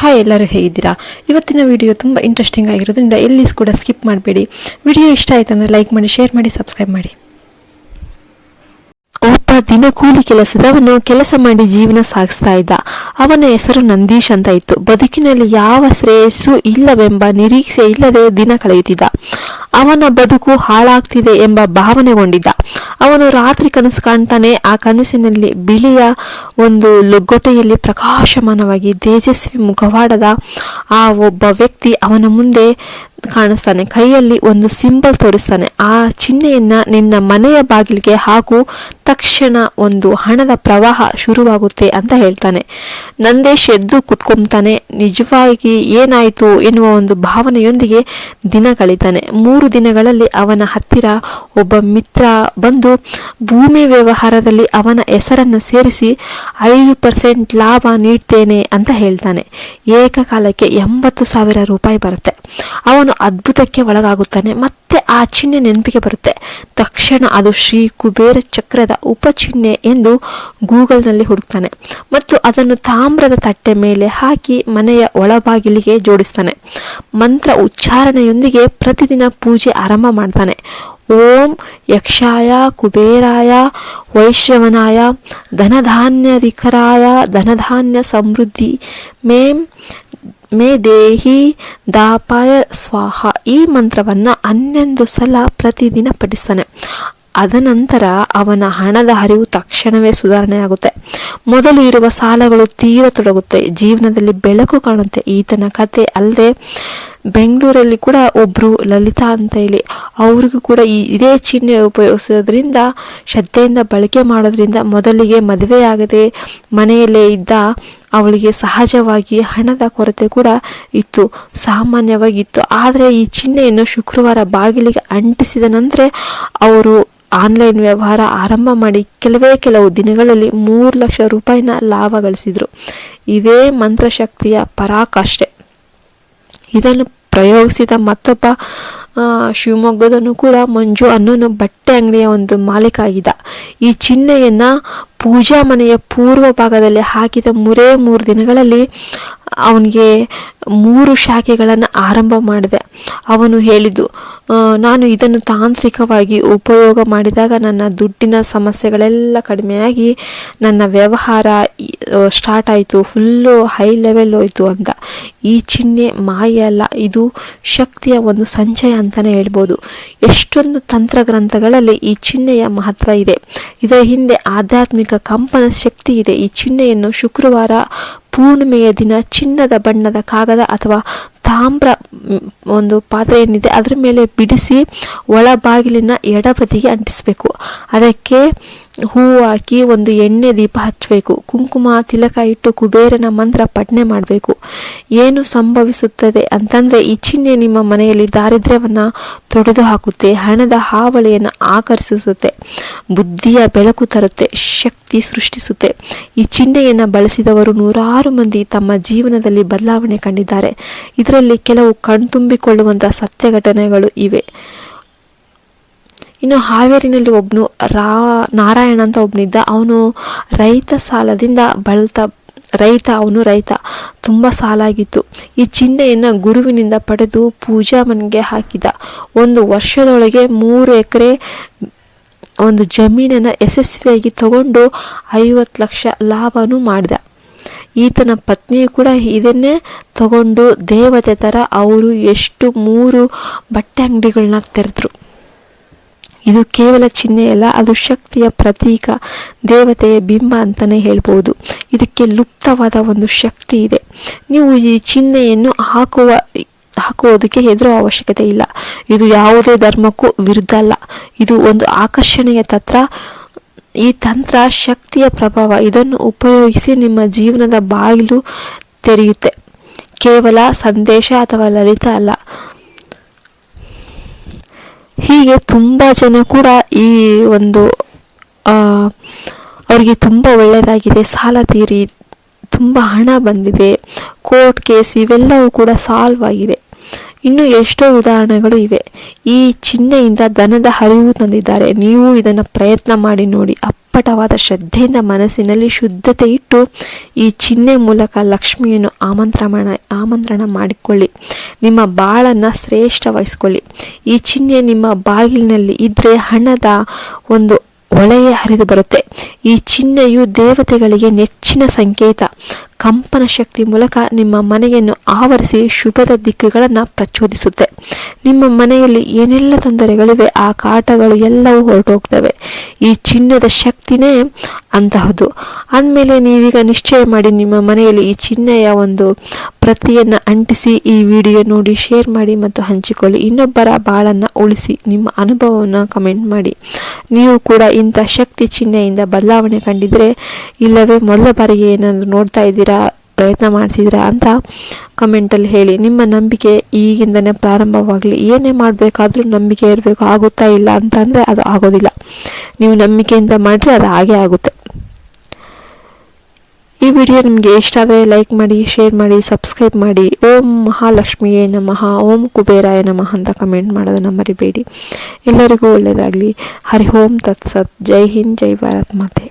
Hi ಎಲ್ಲರೂ ಹೇಗಿದ್ದೀರಾ? ಇವತ್ತಿನ ವಿಡಿಯೋ ತುಂಬ ಇಂಟ್ರೆಸ್ಟಿಂಗ್ ಆಗಿರೋದ್ರಿಂದ ಎಲ್ಲಿ ಕೂಡ ಸ್ಕಿಪ್ ಮಾಡಬೇಡಿ. ವಿಡಿಯೋ ಇಷ್ಟ ಆಯ್ತು ಅಂದರೆ ಲೈಕ್ ಮಾಡಿ ಶೇರ್ ಮಾಡಿ ಸಬ್ಸ್ಕ್ರೈಬ್ ಮಾಡಿ. ಒಬ್ಬ ದಿನ ಕೂಲಿ ಕೆಲಸದವನು ಕೆಲಸ ಮಾಡಿ ಜೀವನ ಸಾಗಿಸ್ತಾ ಇದ್ದ. ಅವನ ಹೆಸರು ನಂದೀಶ್ ಅಂತ ಇತ್ತು. ಬದುಕಿನಲ್ಲಿ ಯಾವ ಶ್ರೇಯಸ್ಸು ಇಲ್ಲವೆಂಬ ನಿರೀಕ್ಷೆ ಇಲ್ಲದೆ ದಿನ ಕಳೆಯುತ್ತಿದ್ದ. ಅವನ ಬದುಕು ಹಾಳಾಗ್ತಿದೆ ಎಂಬ ಭಾವನೆಗೊಂಡಿದ್ದ. ಅವನು ರಾತ್ರಿ ಕನಸು ಕಾಣ್ತಾನೆ, ಆ ಕನಸಿನಲ್ಲಿ ಬಿಳಿಯ ಒಂದು ಲೊಗ್ಗೊಟೆಯಲ್ಲಿ ಪ್ರಕಾಶಮಾನವಾಗಿ ತೇಜಸ್ವಿ ಮುಖವಾಡದ ಆ ಒಬ್ಬ ವ್ಯಕ್ತಿ ಅವನ ಮುಂದೆ ಕಾಣಿಸ್ತಾನೆ. ಕೈಯಲ್ಲಿ ಒಂದು ಸಿಂಬಲ್ ತೋರಿಸ್ತಾನೆ. ಆ ಚಿಹ್ನೆಯನ್ನ ನಿನ್ನ ಮನೆಯ ಬಾಗಿಲಿಗೆ ಹಾಗೂ ತಕ್ಷಣ ಒಂದು ಹಣದ ಪ್ರವಾಹ ಶುರುವಾಗುತ್ತೆ ಅಂತ ಹೇಳ್ತಾನೆ. ನಂದೇಶ್ ಎದ್ದು ಕುತ್ಕೊಂತಾನೆ. ನಿಜವಾಗಿ ಏನಾಯಿತು ಎನ್ನುವ ಒಂದು ಭಾವನೆಯೊಂದಿಗೆ ದಿನ ಕಳಿತಾನೆ. ಮೂರು ದಿನಗಳಲ್ಲಿ ಅವನ ಹತ್ತಿರ ಒಬ್ಬ ಮಿತ್ರ ಬಂದು ಭೂಮಿ ವ್ಯವಹಾರದಲ್ಲಿ ಅವನ ಹೆಸರನ್ನು ಸೇರಿಸಿ ಐದು ಪರ್ಸೆಂಟ್ ಲಾಭ ನೀಡ್ತೇನೆ ಅಂತ ಹೇಳ್ತಾನೆ. ಏಕಕಾಲಕ್ಕೆ ಎಂಬತ್ತು ಸಾವಿರ ರೂಪಾಯಿ ಬರುತ್ತೆ. ಅವನು ಅದ್ಭುತಕ್ಕೆ ಒಳಗಾಗುತ್ತಾನೆ. ಮತ್ತೆ ಆ ಚಿಹ್ನೆ ನೆನಪಿಗೆ ಬರುತ್ತೆ. ತಕ್ಷಣ ಅದು ಶ್ರೀ ಕುಬೇರ ಚಕ್ರದ ಉಪಚಿಹ್ನೆ ಎಂದು ಗೂಗಲ್ನಲ್ಲಿ ಹುಡುಕ್ತಾನೆ. ಮತ್ತು ಅದನ್ನು ತಾಮ್ರದ ತಟ್ಟೆ ಮೇಲೆ ಹಾಕಿ ಮನೆಯ ಒಳಬಾಗಿಲಿಗೆ ಜೋಡಿಸ್ತಾನೆ. ಮಂತ್ರ ಉಚ್ಚಾರಣೆಯೊಂದಿಗೆ ಪ್ರತಿದಿನ ಪೂಜೆ ಆರಂಭ ಮಾಡ್ತಾನೆ. ಓಂ ಯಕ್ಷಾಯ ಕುಬೇರಾಯ ವೈಶ್ಯವನಾಯ ಧನಧಾನ್ಯಧಿಕರಾಯ ಧನಧಾನ್ಯ ಸಮೃದ್ಧಿ ಮೇಂ ಮೇ ದೇಹಿ ದಾಪಾಯ ಸ್ವಾಹ ಈ ಮಂತ್ರವನ್ನು ಹನ್ನೊಂದು ಸಲ ಪ್ರತಿದಿನ ಪಠಿಸ್ತಾನೆ. ಅದನಂತರ ಅವನ ಹಣದ ಹರಿವು ತಕ್ಷಣವೇ ಸುಧಾರಣೆಯಾಗುತ್ತೆ. ಮೊದಲು ಇರುವ ಸಾಲಗಳು ತೀರತೊಡಗುತ್ತೆ ಜೀವನದಲ್ಲಿ ಬೆಳಕು ಕಾಣುತ್ತೆ. ಈತನ ಕತೆ ಅಲ್ಲದೆ ಬೆಂಗಳೂರಲ್ಲಿ ಕೂಡ ಒಬ್ಬರು ಲಲಿತಾ ಅಂತ ಹೇಳಿ ಅವ್ರಿಗೂ ಕೂಡ ಈ ಇದೇ ಚಿಹ್ನೆ ಉಪಯೋಗಿಸೋದ್ರಿಂದ, ಶ್ರದ್ಧೆಯಿಂದ ಬಳಕೆ ಮಾಡೋದ್ರಿಂದ ಮೊದಲಿಗೆ ಮದುವೆಯಾಗದೆ ಮನೆಯಲ್ಲೇ ಇದ್ದ ಅವಳಿಗೆ ಸಹಜವಾಗಿ ಹಣದ ಕೊರತೆ ಕೂಡ ಇತ್ತು, ಸಾಮಾನ್ಯವಾಗಿತ್ತು. ಆದರೆ ಈ ಚಿಹ್ನೆಯನ್ನು ಶುಕ್ರವಾರ ಬಾಗಿಲಿಗೆ ಅಂಟಿಸಿದ ನಂತರ ಅವರು ಆನ್ಲೈನ್ ವ್ಯವಹಾರ ಆರಂಭ ಮಾಡಿ ಕೆಲವೇ ಕೆಲವು ದಿನಗಳಲ್ಲಿ ಮೂರು ಲಕ್ಷ ರೂಪಾಯಿನ ಲಾಭ ಗಳಿಸಿದರು. ಇದೇ ಮಂತ್ರಶಕ್ತಿಯ ಪರಾಕಾಷ್ಠೆ. ಇದನ್ನು ಪ್ರಯೋಗಿಸಿದ ಮತ್ತೊಬ್ಬ ಶಿವಮೊಗ್ಗದನು ಕೂಡ ಮಂಜು ಅನ್ನೋನು ಬಟ್ಟೆ ಅಂಗಡಿಯ ಒಂದು ಮಾಲೀಕ ಆಗಿದ್ದ. ಈ ಚಿಹ್ನೆಯನ್ನ ಪೂಜಾ ಮನೆಯ ಪೂರ್ವ ಭಾಗದಲ್ಲಿ ಹಾಕಿದ ಮೂರೇ ಮೂರು ದಿನಗಳಲ್ಲಿ ಅವನಿಗೆ ಮೂರು ಶಾಖೆಗಳನ್ನು ಆರಂಭ ಮಾಡಿದೆ. ಅವನು ಹೇಳಿದ್ದು ನಾನು ಇದನ್ನು ತಾಂತ್ರಿಕವಾಗಿ ಉಪಯೋಗ ಮಾಡಿದಾಗ ನನ್ನ ದುಡ್ಡಿನ ಸಮಸ್ಯೆಗಳೆಲ್ಲ ಕಡಿಮೆಯಾಗಿ ನನ್ನ ವ್ಯವಹಾರ ಸ್ಟಾರ್ಟ್ ಆಯಿತು. ಫುಲ್ಲು ಹೈ ಲೆವೆಲ್ ಹೋಯಿತು ಅಂತ. ಈ ಚಿಹ್ನೆ ಮಾಯ ಅಲ್ಲ, ಇದು ಶಕ್ತಿಯ ಒಂದು ಸಂಚಯ ಅಂತಲೇ ಹೇಳ್ಬೋದು. ಎಷ್ಟೊಂದು ತಂತ್ರಗ್ರಂಥಗಳಲ್ಲಿ ಈ ಚಿಹ್ನೆಯ ಮಹತ್ವ ಇದೆ. ಇದರ ಹಿಂದೆ ಆಧ್ಯಾತ್ಮಿಕ ಕಂಪನ ಶಕ್ತಿ ಇದೆ. ಈ ಚಿಹ್ನೆಯನ್ನು ಶುಕ್ರವಾರ ಪೂರ್ಣಿಮೆಯ ದಿನ ಚಿನ್ನದ ಬಣ್ಣದ ಕಾಗದ ಅಥವಾ ತಾಮ್ರ ಒಂದು ಪಾತ್ರೆ ಏನಿದೆ ಅದರ ಮೇಲೆ ಬಿಡಿಸಿ ಒಳಬಾಗಿಲಿನ ಎಡಬದಿಗೆ ಅಂಟಿಸಬೇಕು. ಅದಕ್ಕೆ ಹೂ ಹಾಕಿ ಒಂದು ಎಣ್ಣೆ ದೀಪ ಹಚ್ಚಬೇಕು. ಕುಂಕುಮ, ತಿಲಕ ಇಟ್ಟು ಕುಬೇರನ ಮಂತ್ರ ಪಠನೆ ಮಾಡಬೇಕು. ಏನು ಸಂಭವಿಸುತ್ತದೆ ಅಂತಂದರೆ ಈ ಚಿಹ್ನೆ ನಿಮ್ಮ ಮನೆಯಲ್ಲಿ ದಾರಿದ್ರ್ಯವನ್ನು ತೊಡೆದು ಹಾಕುತ್ತೆ, ಹಣದ ಹಾವಳಿಯನ್ನು ಆಕರ್ಷಿಸುತ್ತೆ, ಬುದ್ಧಿಯ ಬೆಳಕು ತರುತ್ತೆ, ಶಕ್ತಿ ಸೃಷ್ಟಿಸುತ್ತೆ. ಈ ಚಿಹ್ನೆಯನ್ನು ಬಳಸಿದವರು ನೂರಾರು ಮಂದಿ ತಮ್ಮ ಜೀವನದಲ್ಲಿ ಬದಲಾವಣೆ ಕಂಡಿದ್ದಾರೆ. ಇದರಲ್ಲಿ ಕೆಲವು ಕಣ್ತುಂಬಿಕೊಳ್ಳುವಂಥ ಸತ್ಯ ಘಟನೆಗಳು ಇವೆ. ಇನ್ನು ಹಾವೇರಿನಲ್ಲಿ ಒಬ್ಬನು ರಾ, ನಾರಾಯಣ ಅಂತ ಒಬ್ಬನಿದ್ದ ಅವನು ರೈತ ಸಾಲದಿಂದ ಬಳತ, ರೈತ, ಅವನು ರೈತ. ತುಂಬ ಸಾಲಾಗಿತ್ತು. ಈ ಚಿಹ್ನೆಯನ್ನು ಗುರುವಿನಿಂದ ಪಡೆದು ಪೂಜಾ ಮನೆಗೆ ಹಾಕಿದ. ಒಂದು ವರ್ಷದೊಳಗೆ ಮೂರು ಎಕರೆ ಒಂದು ಜಮೀನನ್ನು ಯಶಸ್ವಿಯಾಗಿ ತಗೊಂಡು ಐವತ್ತು ಲಕ್ಷ ಲಾಭನೂ ಮಾಡಿದ. ಈತನ ಪತ್ನಿಯು ಕೂಡ ಇದನ್ನೇ ತಗೊಂಡು ದೇವತೆ ಥರ ಅವರು ಎಷ್ಟು ಮೂರು ಬಟ್ಟೆ ಅಂಗಡಿಗಳನ್ನ ತೆರೆದ್ರು. ಇದು ಕೇವಲ ಚಿಹ್ನೆಯಲ್ಲ ಅದು ಶಕ್ತಿಯ ಪ್ರತೀಕ, ದೇವತೆಯ ಬಿಂಬ ಅಂತಲೇ ಹೇಳ್ಬೋದು. ಇದಕ್ಕೆ ಲುಪ್ತವಾದ ಒಂದು ಶಕ್ತಿ ಇದೆ. ನೀವು ಈ ಚಿಹ್ನೆಯನ್ನು ಹಾಕುವ, ಹಾಕುವುದಕ್ಕೆ ಹೆದರುವ ಅವಶ್ಯಕತೆ ಇಲ್ಲ. ಇದು ಯಾವುದೇ ಧರ್ಮಕ್ಕೂ ವಿರುದ್ಧ ಅಲ್ಲ. ಇದು ಒಂದು ಆಕರ್ಷಣೆಯ ತತ್ರ ಈ ತಂತ್ರ ಶಕ್ತಿಯ ಪ್ರಭಾವ, ಇದನ್ನು ಉಪಯೋಗಿಸಿ ನಿಮ್ಮ ಜೀವನದ ಬಾಗಿಲು ತೆರೆಯುತ್ತೆ. ಕೇವಲ ಸಂದೇಶ ಅಥವಾ ಲಲಿತ ಅಲ್ಲ. ಹೀಗೆ ತುಂಬ ಜನ ಕೂಡ ಈ ಒಂದು ಅವರಿಗೆ ತುಂಬ ಒಳ್ಳೆಯದಾಗಿದೆ ಸಾಲ ತೀರಿ, ತುಂಬ ಹಣ ಬಂದಿದೆ. ಕೋರ್ಟ್ ಕೇಸ್ ಇವೆಲ್ಲವೂ ಕೂಡ ಸಾಲ್ವ್ ಆಗಿದೆ. ಇನ್ನು ಎಷ್ಟೋ ಉದಾಹರಣೆಗಳು ಇವೆ. ಈ ಚಿಹ್ನೆಯಿಂದ ಧನದ ಹರಿವು ತಂದಿದ್ದಾರೆ. ನೀವು ಇದನ್ನು ಪ್ರಯತ್ನ ಮಾಡಿ ನೋಡಿ. ಅಪ್ಪ ಅಪ್ಪಟವಾದ ಶ್ರದ್ಧೆಯಿಂದ ಮನಸ್ಸಿನಲ್ಲಿ ಶುದ್ಧತೆ ಇಟ್ಟು ಈ ಚಿಹ್ನೆ ಮೂಲಕ ಲಕ್ಷ್ಮಿಯನ್ನು ಆಮಂತ್ರಣ ಆಮಂತ್ರಣ ಮಾಡಿಕೊಳ್ಳಿ. ನಿಮ್ಮ ಬಾಳನ್ನು ಶ್ರೇಷ್ಠವಹಿಸ್ಕೊಳ್ಳಿ ಈ ಚಿಹ್ನೆ ನಿಮ್ಮ ಬಾಗಿಲಿನಲ್ಲಿ ಇದ್ದರೆ ಹಣದ ಒಂದು ಒಳೆಯೇ ಹರಿದು ಬರುತ್ತೆ. ಈ ಚಿಹ್ನೆಯು ದೇವತೆಗಳಿಗೆ ನೆಚ್ಚಿನ ಸಂಕೇತ. ಕಂಪನ ಶಕ್ತಿ ಮೂಲಕ ನಿಮ್ಮ ಮನೆಯನ್ನು ಆವರಿಸಿ ಶುಭದ ದಿಕ್ಕುಗಳನ್ನು ಪ್ರಚೋದಿಸುತ್ತೆ. ನಿಮ್ಮ ಮನೆಯಲ್ಲಿ ಏನೆಲ್ಲ ತೊಂದರೆಗಳಿವೆ, ಆ ಕಾಟಗಳು ಎಲ್ಲವೂ ಹೊರಟೋಗ್ತವೆ. ಈ ಚಿನ್ನದ ಶಕ್ತಿನೇ ಅಂತಹದು. ಅಂದಮೇಲೆ ನೀವೀಗ ನಿಶ್ಚಯ ಮಾಡಿ ನಿಮ್ಮ ಮನೆಯಲ್ಲಿ ಈ ಚಿಹ್ನೆಯ ಒಂದು ಪ್ರತಿಯನ್ನು ಅಂಟಿಸಿ, ಈ ವಿಡಿಯೋ ನೋಡಿ, ಶೇರ್ ಮಾಡಿ ಮತ್ತು ಹಂಚಿಕೊಳ್ಳಿ. ಇನ್ನೊಬ್ಬರ ಬಾಳನ್ನು ಉಳಿಸಿ ನಿಮ್ಮ ಅನುಭವವನ್ನು ಕಮೆಂಟ್ ಮಾಡಿ. ನೀವು ಕೂಡ ಇಂಥ ಶಕ್ತಿ ಚಿಹ್ನೆಯಿಂದ ಬದಲಾವಣೆ ಕಂಡಿದ್ರೆ ಇಲ್ಲವೇ ಮೊದಲ ಬಾರಿಗೆ ಏನಾದರೂ ನೋಡ್ತಾ ಇದ್ದೀರಾ, ಪ್ರಯತ್ನ ಮಾಡ್ತಿದ್ದೀರಾ ಅಂತ ಕಮೆಂಟಲ್ಲಿ ಹೇಳಿ. ನಿಮ್ಮ ನಂಬಿಕೆ ಈಗಿಂದನೇ ಪ್ರಾರಂಭವಾಗಲಿ. ಏನೇ ಮಾಡಬೇಕಾದ್ರೂ ನಂಬಿಕೆ ಇರಬೇಕು. ಆಗುತ್ತಾ ಇಲ್ಲ ಅಂತ ಅದು ಆಗೋದಿಲ್ಲ. ನೀವು ನಂಬಿಕೆಯಿಂದ ಮಾಡಿದ್ರೆ ಅದು ಹಾಗೇ ಆಗುತ್ತೆ. ಈ ವಿಡಿಯೋ ನಿಮಗೆ ಇಷ್ಟ ಆದರೆ ಲೈಕ್ ಮಾಡಿ ಶೇರ್ ಮಾಡಿ ಸಬ್ಸ್ಕ್ರೈಬ್ ಮಾಡಿ. ಓಂ ಮಹಾಲಕ್ಷ್ಮಿಯೇ ನಮಃ, ಓಂ ಕುಬೇರಾಯ ನಮಃ ಅಂತ ಕಮೆಂಟ್ ಮಾಡೋದನ್ನು ಮರಿಬೇಡಿ. ಎಲ್ಲರಿಗೂ ಒಳ್ಳೆಯದಾಗಲಿ ಹರಿ ಓಂ ತತ್ಸತ್. ಜೈ ಹಿಂದ್, ಜೈ ಭಾರತ್ ಮಾತೆ.